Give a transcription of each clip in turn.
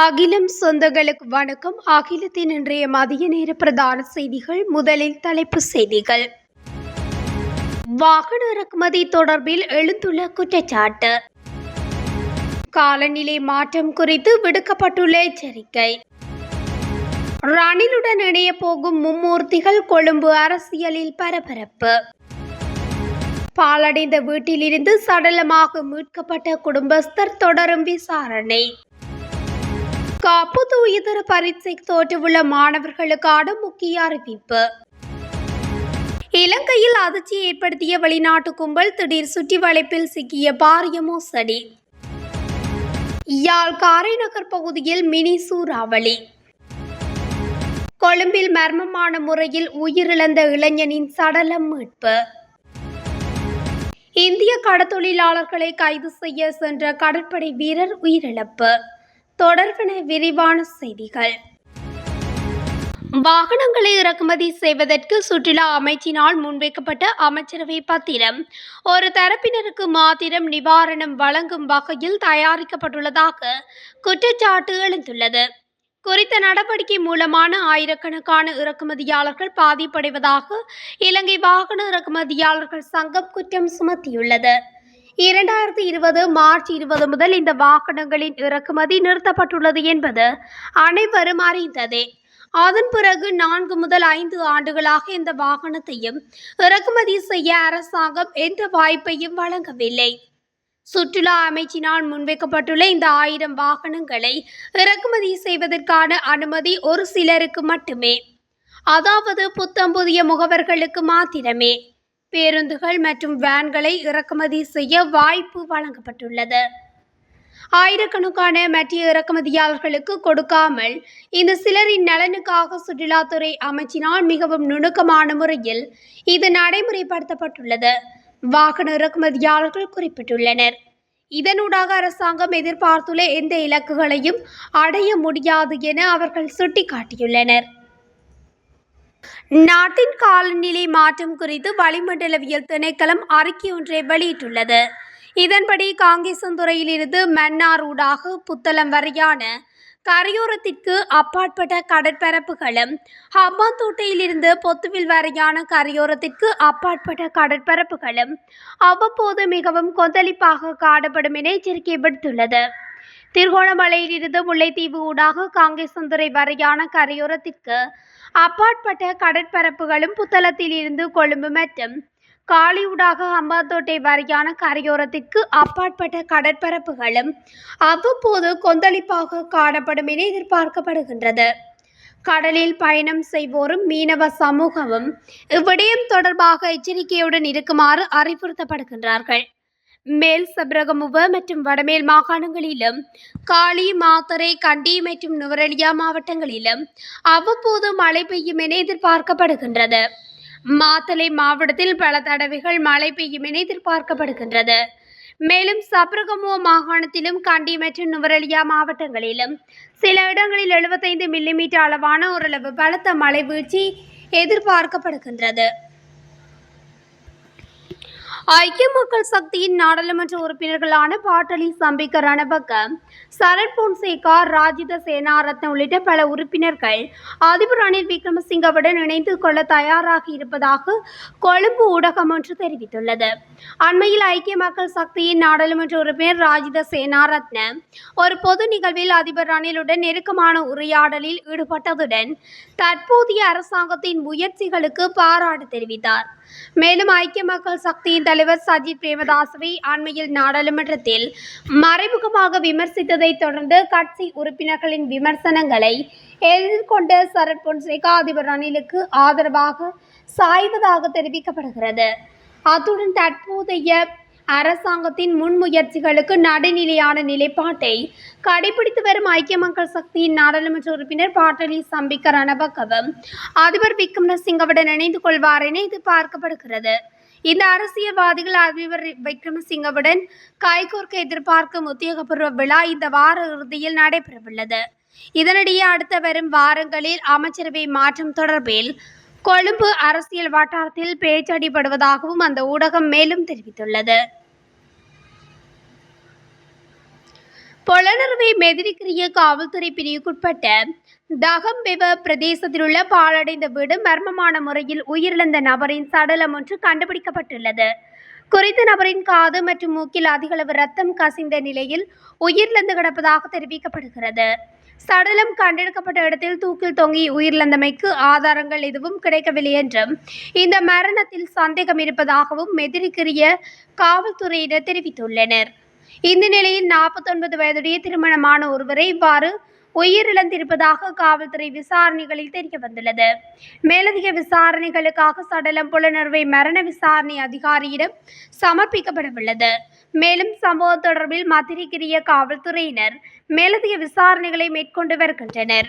அகிலம் சொந்தங்களுக்கு வணக்கம். அகிலத்தின் இன்றைய மதிய நேர பிரதான செய்திகள் முதலில் தலைப்பு செய்திகள். வாகன இறக்குமதி தொடர்பில் எழுந்துள்ள குற்றச்சாட்டு. காலநிலை மாற்றம் குறித்து விடுக்கப்பட்டுள்ள எச்சரிக்கை. ரணிலுடன் இணைய போகும் மும்மூர்த்திகள் கொழும்பு அரசியலில் பரபரப்பு. பாலடைந்த வீட்டிலிருந்து சடலமாக மீட்கப்பட்ட குடும்பஸ்தர் தொடரும் விசாரணை. திமுக புது இதர பரீட்சை தோற்றவுள்ள மாணவர்களுக்கான முக்கிய அறிவிப்பு. இலங்கையில் அதிர்ச்சி ஏற்படுத்திய வெளிநாட்டு கும்பல் திடீர் சுற்றி வளைப்பில் சிக்கிய பாரிய மோசடி. யாழ் காரைநகர் பகுதியில் மினி சூறாவளி. கொழும்பில் மர்மமான முறையில் உயிரிழந்த இளைஞனின் சடலம் மீட்பு. இந்திய கடத்தொழிலாளர்களை கைது செய்ய சென்ற கடற்படை வீரர் உயிரிழப்பு. தொடர்பென விரிவான செய்திகள். வாகனங்களை இறக்குமதி செய்வதற்கு சுற்றுலா அமைச்சினால் முன்வைக்கப்பட்ட அமைச்சரவை பத்திரம். ஒரு தரப்பினருக்கு மாத்திரம் நிவாரணம் வழங்கும் வகையில் தயாரிக்கப்பட்டுள்ளதாக குற்றச்சாட்டு எழுந்துள்ளது. குறித்த நடவடிக்கை மூலமான ஆயிரக்கணக்கான இறக்குமதியாளர்கள் பாதிப்படைவதாக இலங்கை வாகன இறக்குமதியாளர்கள் சங்கம் குற்றம் சுமத்தியுள்ளது. இரண்டாயிரத்தி இருபது மார்ச் இருபது முதல் இந்த வாகனங்களின் இறக்குமதி நிறுத்தப்பட்டுள்ளது என்பது அனைவரும் அறிந்ததே. அதன் பிறகு நான்கு முதல் ஐந்து ஆண்டுகளாக இந்த வாகனத்தையும் இறக்குமதி செய்ய அரசாங்கம் எந்த வாய்ப்பையும் வழங்கவில்லை. சுற்றுலா அமைச்சினால் முன்வைக்கப்பட்டுள்ள இந்த ஆயிரம் வாகனங்களை இறக்குமதி செய்வதற்கான அனுமதி ஒரு சிலருக்கு மட்டுமே. அதாவது புத்தம் புதிய முகவர்களுக்கு மாத்திரமே. பேருந்துகள் மற்றும் வேன்களை இறக்குமதி செய்ய வாய்ப்பு வழங்கப்பட்டுள்ளது. ஆயிரக்கணக்கான மத்திய இறக்குமதியாளர்களுக்கு கொடுக்காமல் இந்த சிலரின் நலனுக்காக சுற்றுலாத்துறை அமைச்சினால் மிகவும் நுணுக்கமான முறையில் இது நடைமுறைப்படுத்தப்பட்டுள்ளது. வாகன இறக்குமதியாளர்கள் குறிப்பிட்டுள்ளனர். இதனூடாக அரசாங்கம் எதிர்பார்த்துள்ள எந்த இலக்குகளையும் அடைய முடியாது என அவர்கள் சுட்டிக்காட்டியுள்ளனர். நாட்டின் காலநிலை மாற்றம் குறித்து வளிமண்டலவியல் திணைக்களம் அறிக்கை ஒன்றை வெளியிட்டுள்ளது. இதன்படி காங்கேசந்துறையிலிருந்து மன்னார் ஊடாக புத்தளம் வரையான கரையோரத்திற்கு அப்பாற்பட்ட கடற்பரப்புகளும் ஹம்பாந்தோட்டையிலிருந்து பொத்துவில் வரையான கரையோரத்திற்கு அப்பாற்பட்ட கடற்பரப்புகளும் அவ்வப்போது மிகவும் கொந்தளிப்பாக காணப்படும் என எச்சரிக்கை விடுத்துள்ளது. திருகோணமலையிலிருந்து முல்லைத்தீவு ஊடாக காங்கேசந்துறை வரையான கரையோரத்திற்கு அப்பாற்பட்ட கடற்பரப்புகளும் புத்தளத்தில் இருந்து கொழும்பு மற்றும் காலியூடாக அம்பாத்தோட்டை வரையான கரையோரத்திற்கு அப்பாற்பட்ட கடற்பரப்புகளும் அவ்வப்போது கொந்தளிப்பாக காணப்படும் என எதிர்பார்க்கப்படுகின்றது. கடலில் பயணம் செய்வோரும் மீனவ சமூகமும் இவ்விடயம் தொடர்பாக எச்சரிக்கையுடன் இருக்குமாறு அறிவுறுத்தப்படுகின்றார்கள். மேல் சபரகமுவ மற்றும் வடமேல் மாகாணங்களிலும் காளி மாத்தரை கண்டி மற்றும் நுவரெலியா மாவட்டங்களிலும் அவ்வப்போது மழை பெய்யும் என எதிர்பார்க்கப்படுகின்றது. மாத்தளை மாவட்டத்தில் பல தடவைகள் மழை பெய்யும் என எதிர்பார்க்கப்படுகின்றது. மேலும் சபரகமுவ மாகாணத்திலும் கண்டி மற்றும் நுவரெலியா மாவட்டங்களிலும் சில இடங்களில் எழுபத்தைந்து மில்லிமீட்டர் அளவான ஓரளவு பலத்த மழை வீழ்ச்சி எதிர்பார்க்கப்படுகின்றது. ஐக்கிய மக்கள் சக்தியின் நாடாளுமன்ற உறுப்பினர்களான பாட்டலி சம்பிக்க ரணபக்க சரண் பொன்சேகா ராஜித சேனாரத்ன உள்ளிட்ட பல உறுப்பினர்கள் அதிபர் ரணில் விக்ரமசிங்கவுடன் இணைந்து கொள்ள தயாராகி இருப்பதாக கொழும்பு ஊடகம் ஒன்று தெரிவித்துள்ளது. அண்மையில் ஐக்கிய மக்கள் சக்தியின் நாடாளுமன்ற உறுப்பினர் ராஜித சேனாரத்ன ஒரு பொது நிகழ்வில் அதிபர் ரணிலுடன் நெருக்கமான உரையாடலில் ஈடுபட்டதுடன் தற்போதைய அரசாங்கத்தின் முயற்சிகளுக்கு பாராட்டு தெரிவித்தார். மேலும் ஐக்கிய மக்கள் சக்தியின் தலைவர் சஜித் பிரேமதாசவை அண்மையில் நாடாளுமன்றத்தில் மறைமுகமாக விமர்சித்ததை தொடர்ந்து கட்சி உறுப்பினர்களின் விமர்சனங்களை எதிர்கொண்ட சரத் பொன்சேகா அதிபர் ரணிலுக்கு ஆதரவாக சாய்வதாக தெரிவிக்கப்படுகிறது. அத்துடன் தற்போதைய அரசாங்கத்தின் முன்முயற்சிகளுக்கு நடுநிலையான நிலைப்பாட்டை கடைபிடித்து வரும் ஐக்கிய மக்கள் சக்தியின் நாடாளுமன்ற உறுப்பினர் பாட்டலி சம்பிக்க ரணபக்கவும் அதிபர் விக்ரமசிங்கவுடன் இணைந்து கொள்வார் என எதிர்பார்க்கப்படுகிறது. இந்த அரசியல்வாதிகள் அதிபர் விக்ரமசிங்கவுடன் கைகோர்க்க எதிர்பார்க்கும் உத்தியோகபூர்வ விழா இந்த வார இறுதியில் நடைபெறவுள்ளது. இதனிடையே அடுத்த வரும் வாரங்களில் அமைச்சரவை மாற்றம் தொடர்பில் கொழும்பு அரசியல் வட்டாரத்தில் பேச்சடிபடுவதாகவும் அந்த ஊடகம் மேலும் தெரிவித்துள்ளது. பொலனர்வை மெதிரிக்கிரிய காவல்துறை பிரிவுக்குட்பட்ட தகம்பெவ பிரதேசத்தில் உள்ள பாழடைந்த வீடு மர்மமான முறையில் உயிரிழந்த நபரின் சடலம் ஒன்று கண்டுபிடிக்கப்பட்டுள்ளது. குறித்த நபரின் காது மற்றும் மூக்கில் அதிகளவு ரத்தம் கசிந்த நிலையில் உயிரிழந்து கிடப்பதாக தெரிவிக்கப்படுகிறது. சடலம் கண்டெடுக்கப்பட்ட இடத்தில் தூக்கில் தொங்கி உயிரிழந்தமைக்கு ஆதாரங்கள் எதுவும் கிடைக்கவில்லை என்றும் இந்த மரணத்தில் சந்தேகம் இருப்பதாகவும் மெதிரிக்கிரிய காவல்துறையினர் தெரிவித்துள்ளனர். இந்த நிலையில் நாற்பத்தொன்பது வயதுடைய திருமணமான ஒருவரை இவ்வாறு உயிரிழந்திருப்பதாக காவல்துறை விசாரணைகளில் தெரிய வந்துள்ளது மேலதிக விசாரணைகளுக்காக சடலம் புலனர்வை மரண விசாரணை அதிகாரியிடம் சமர்ப்பிக்கப்படவுள்ளது. மேலும் சம்பவம் தொடர்பில் மத்திரிக்கிரிய காவல்துறையினர் மேலதிக விசாரணைகளை மேற்கொண்டு வருகின்றனர்.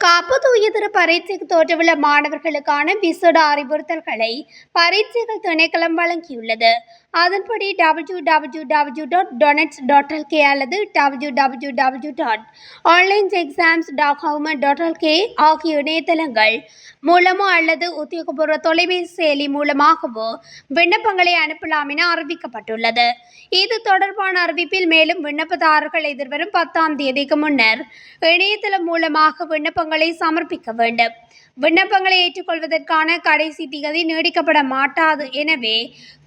காப்பது உயர்தர பரீட்சைக்கு தோற்றவுள்ள மாணவர்களுக்கான விசேட அறிவுறுத்தல்களை பரீட்சைகள் திணைக்களம் வழங்கியுள்ளது. அதன்படி W W W dot doenets dot LK அல்லது W W W dot online exams dot government dot LK ஆகிய இணையதளங்கள் மூலமோ அல்லது உத்தியோகபூர்வ தொலைபேசி செயலி மூலமாகவோ விண்ணப்பங்களை அனுப்பலாம் என அறிவிக்கப்பட்டுள்ளது. இது தொடர்பான அறிவிப்பில் மேலும் விண்ணப்பதாரர்கள் எதிர்வரும் பத்தாம் தேதிக்கு முன்னர் இணையதளம் மூலமாக விண்ணப்ப விண்ணப்பங்களை சமர்ப்பிக்க வேண்டும். விண்ணப்பங்களை ஏற்றுக்கொள்வதற்கான கடைசி திகதி நீடிக்கப்பட மாட்டாது. எனவே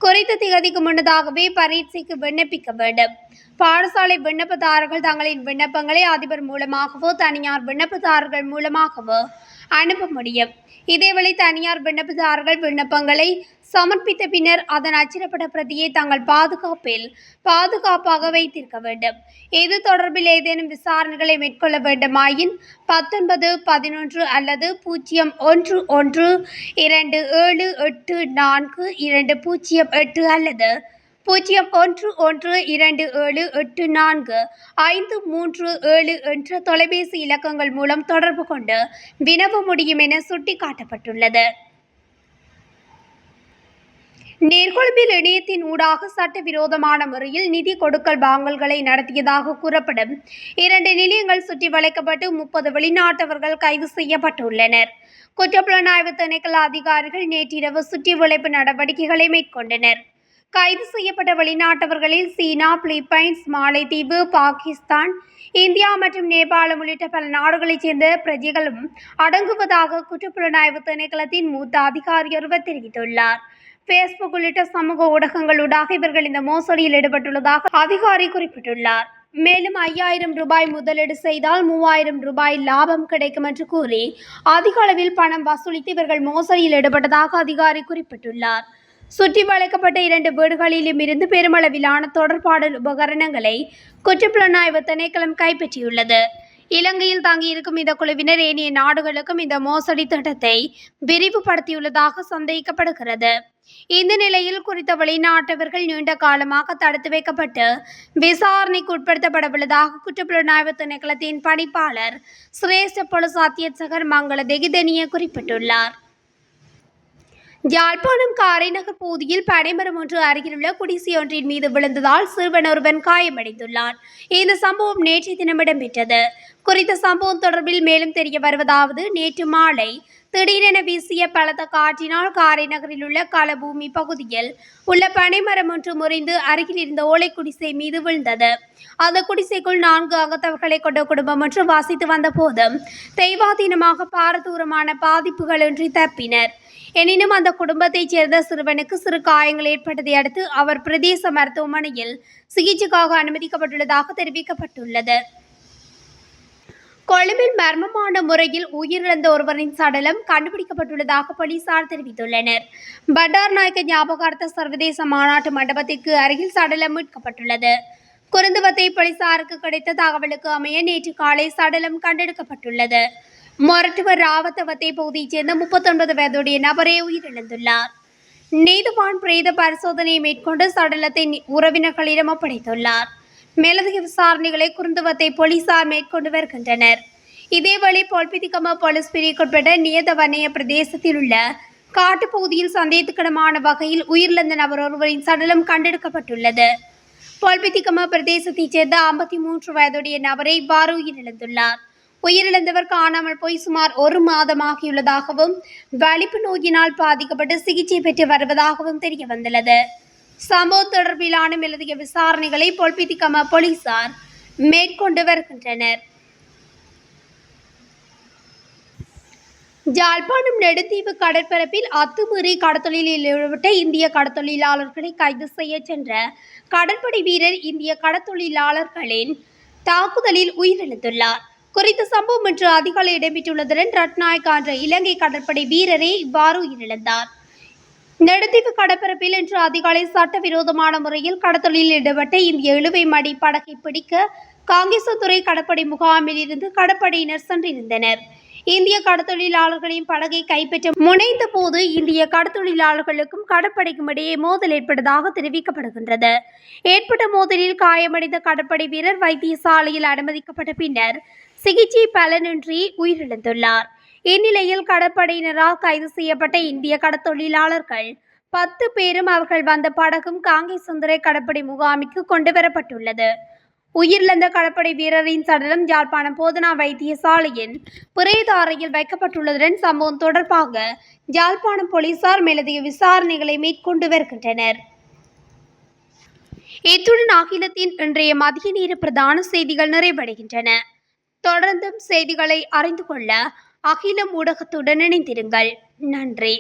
குறித்த திகதிக்கு முன்னதாகவே பரீட்சைக்கு விண்ணப்பிக்க வேண்டும். பாடசாலை விண்ணப்பதாரர்கள் தங்களின் விண்ணப்பங்களை அதிபர் மூலமாகவோ தனியார் விண்ணப்பதாரர்கள் மூலமாகவோ அனுப்ப முடியும். இதேவேளை தனியார் விண்ணப்பதாரர்கள் விண்ணப்பங்களை சமர்ப்பித்த பின்னர் அதன் அச்சிடப்பட்ட பிரதியை தங்கள் பாதுகாப்பில் பாதுகாப்பாக வைத்திருக்க வேண்டும். இது தொடர்பில் ஏதேனும் விசாரணைகளை மேற்கொள்ள வேண்டுமாயின் பத்தொன்பது பதினொன்று அல்லது பூஜ்ஜியம் ஒன்று ஒன்று இரண்டு ஏழு எட்டு நான்கு இரண்டு பூஜ்ஜியம் எட்டு அல்லது பூஜ்ஜியம் ஒன்று ஒன்று இரண்டு ஏழு எட்டு நான்கு ஐந்து மூன்று ஏழு என்ற தொலைபேசி இலக்கங்கள் மூலம் தொடர்பு கொண்டு வினவ முடியும் என சுட்டிக்காட்டப்பட்டுள்ளது. நேர்கொழும்பில் இணையத்தின் ஊடாக சட்டவிரோதமான முறையில் நிதி கொடுக்கல் வாங்கல்களை நடத்தியதாக கூறப்படும் இரண்டு நிலையங்கள் சுற்றி வளைக்கப்பட்டு முப்பது வெளிநாட்டவர்கள் கைது செய்யப்பட்டுள்ளனர். குற்றப்புலனாய்வு திணைக்கள அதிகாரிகள் நேற்றிரவு சுற்றி வளைப்பு நடவடிக்கைகளை மேற்கொண்டனர். கைது செய்யப்பட்ட வெளிநாட்டவர்களில் சீனா பிலிப்பைன்ஸ் மாலைத்தீவு பாகிஸ்தான் இந்தியா மற்றும் நேபாளம் உள்ளிட்ட பல நாடுகளைச் சேர்ந்த பிரஜைகளும் அடங்குவதாக குற்றப்புலனாய்வு திணைக்களத்தின் மூத்த அதிகாரி ஒருவர் தெரிவித்துள்ளார். ஃபேஸ்புக் உள்ளிட்ட சமூக ஊடகங்களூடாக இவர்கள் இந்த மோசடியில் ஈடுபட்டுள்ளதாக அதிகாரி குறிப்பிட்டுள்ளார். மேலும் ஐயாயிரம் ரூபாய் முதலீடு செய்தால் மூவாயிரம் ரூபாய் லாபம் கிடைக்கும் என்று கூறி அதிக அளவில் பணம் வசூலித்து இவர்கள் மோசடியில் ஈடுபட்டதாக அதிகாரி குறிப்பிட்டுள்ளார். சுற்றி வளைக்கப்பட்ட இரண்டு வீடுகளிலும் இருந்து பெருமளவிலான தொடர்பாடல் உபகரணங்களை குற்றப்புலனாய்வு திணைக்களம் கைப்பற்றியுள்ளது. இலங்கையில் தங்கியிருக்கும் இந்த குழுவினர் ஏனைய நாடுகளுக்கும் இந்த மோசடி திட்டத்தை விரிவுபடுத்தியுள்ளதாக சந்தேகிக்கப்படுகிறது இந்த நிலையில் குறித்த வெளிநாட்டவர்கள் நீண்ட காலமாக தடுத்து வைக்கப்பட்டு விசாரணைக்கு உட்படுத்தப்படவுள்ளதாக குற்றப்புலனாய்வு திணைக்களத்தின் பணிப்பாளர் சிரேஷ்ட பொலிஸ் அத்தியட்சகர் மங்கள தெகிதனிய குறிப்பிட்டுள்ளார். யாழ்ப்பாணம் காரைநகர் பகுதியில் பனைமரம் ஒன்று அருகிலுள்ள குடிசை ஒன்றின் மீது விழுந்ததால் சிறுவன் ஒருவன் காயமடைந்துள்ளான். இந்த சம்பவம் நேற்றைய தினம் இடம்பெற்றது. குறித்த சம்பவம் தொடர்பில் மேலும் தெரிய வருவதாவது நேற்று மாலை திடீரென வீசிய பலத்த காற்றினால் காரை நகரில் உள்ள களபூமி பகுதியில் உள்ள பனைமரம் ஒன்று முறிந்து அருகில் இருந்த ஓலை குடிசை மீது விழுந்தது. அந்த குடிசைக்குள் நான்கு அகத்தவர்களை கொண்ட குடும்பம் ஒன்று வாசித்து வந்த போதும் தெய்வாதீனமாக பாரதூரமான பாதிப்புகளின்றி தப்பினர். எனினும் அந்த குடும்பத்தைச் சேர்ந்த சிறுவனுக்கு சிறு காயங்கள் ஏற்பட்டதை அடுத்து அவர் பிரதேச மருத்துவமனையில் சிகிச்சைக்காக அனுமதிக்கப்பட்டுள்ளதாக தெரிவிக்கப்பட்டுள்ளது. கொழும்பில் மர்மமான முறையில் உயிரிழந்த ஒருவரின் சடலம் கண்டுபிடிக்கப்பட்டுள்ளதாக போலீசார் தெரிவித்துள்ளனர். பண்டார் நாயக்க ஞாபகார்த்த சர்வதேச மாநாட்டு மண்டபத்திற்கு அருகில் சடலம் மீட்கப்பட்டுள்ளது. குருந்துவத்தை போலீசாருக்கு கிடைத்த தகவலுக்கு அமைய நேற்று காலை சடலம் கண்டெடுக்கப்பட்டுள்ளது. மொரட்டுவர் ராவத்தவத்தை பகுதியைச் சேர்ந்த முப்பத்தொன்பது வயதுடைய நபரே உயிரிழந்துள்ளார். நீதிவான் பிரேத பரிசோதனையை மேற்கொண்டு சடலத்தை உறவினர்களிடம் ஒப்படைத்துள்ளார். மேலதிக விசாரணைகளை குருந்துவத்தை போலீசார் மேற்கொண்டு வருகின்றனர். இதேவேளை பொல்பிதிக்கம போலீஸ் பிரிவுக்குட்பட்ட நியதவனைய பிரதேசத்தில் உள்ள காட்டுப்பகுதியில் சந்தேகத்துக்கிடமான வகையில் உயிரிழந்த நபர் ஒருவரின் சடலம் கண்டெடுக்கப்பட்டுள்ளது. பொல்பித்திகம பிரதேசத்தைச் சேர்ந்த ஐம்பத்தி மூன்று வயதுடைய நபரை இவ்வாறு உயிரிழந்துள்ளார் உயிரிழந்தவர் காணாமல் போய் சுமார் ஒரு மாதமாகியுள்ளதாகவும் வலிப்பு நோயினால் பாதிக்கப்பட்டு சிகிச்சை பெற்று வருவதாகவும் தெரிய வந்துள்ளது சம்பவம் தொடர்பிலான மேலதிக விசாரணைகளை பொல்பித்திகம போலீசார் மேற்கொண்டு வருகின்றனர். ஜாழ்ப்பாணம் நெடுத்தீவு கடற்பரப்பில் அத்துமீறி கடத்தொழிலில் ஈடுபட்ட இந்திய கடத்தொழிலாளர்களை கைது செய்ய சென்ற கடற்படை வீரர் இந்திய கடத்தொழிலாளர்களின் தாக்குதலில் உயிரிழந்துள்ளார். குறித்த சம்பவம் இன்று அதிகாலை இடம்பெற்றுள்ளதுடன் ரட்நாயக் என்ற இலங்கை கடற்படை வீரரே இவ்வாறு உயிரிழந்தார். நெடுத்தீவு கடற்பரப்பில் இன்று அதிகாலை சட்டவிரோதமான முறையில் கடத்தலில் ஈடுபட்ட இந்திய இழுவை மடி படகை பிடிக்க காங்கேசத்துறை கடற்படை முகாமில் இருந்து கடற்படையினர் சென்றிருந்தனர். இந்திய கடத்தொழிலாளர்களின் படகை கைப்பற்ற முனைந்த போது இந்திய கடத்தொழிலாளர்களுக்கும் கடற்படைக்கும் இடையே மோதல் ஏற்பட்டதாக தெரிவிக்கப்படுகின்றது. ஏற்பட்ட மோதலில் காயமடைந்த கடற்படை வீரர் வைத்தியசாலையில் அனுமதிக்கப்பட்ட பின்னர் சிகிச்சை பலனின்றி உயிரிழந்துள்ளார். இந்நிலையில் கடற்படையினரால் கைது செய்யப்பட்ட இந்திய கடத்தொழிலாளர்கள். பத்து பேரும் அவர்கள் வந்த படகும் காங்கை சுந்தரை கடற்படை முகாமிற்கு கொண்டு வரப்பட்டுள்ளது. உயிரிழந்த கடற்படை வீரரின் சடலம் யாழ்ப்பாணம் போதனா வைத்தியசாலையின் பிரேத அறையில் வைக்கப்பட்டுள்ளதுடன் சம்பவம் தொடர்பாக யாழ்ப்பாணம் போலீசார் மேலதிக விசாரணைகளை மேற்கொண்டு வருகின்றனர். இத்துடன் அகிலத்தின் இன்றைய மதிய நேர பிரதான செய்திகள் நிறைவடைகின்றன. தொடர்ந்தும் செய்திகளை அறிந்து கொள்ள அகிலம் ஊடகத்துடன் இணைந்திருங்கள். நன்றி.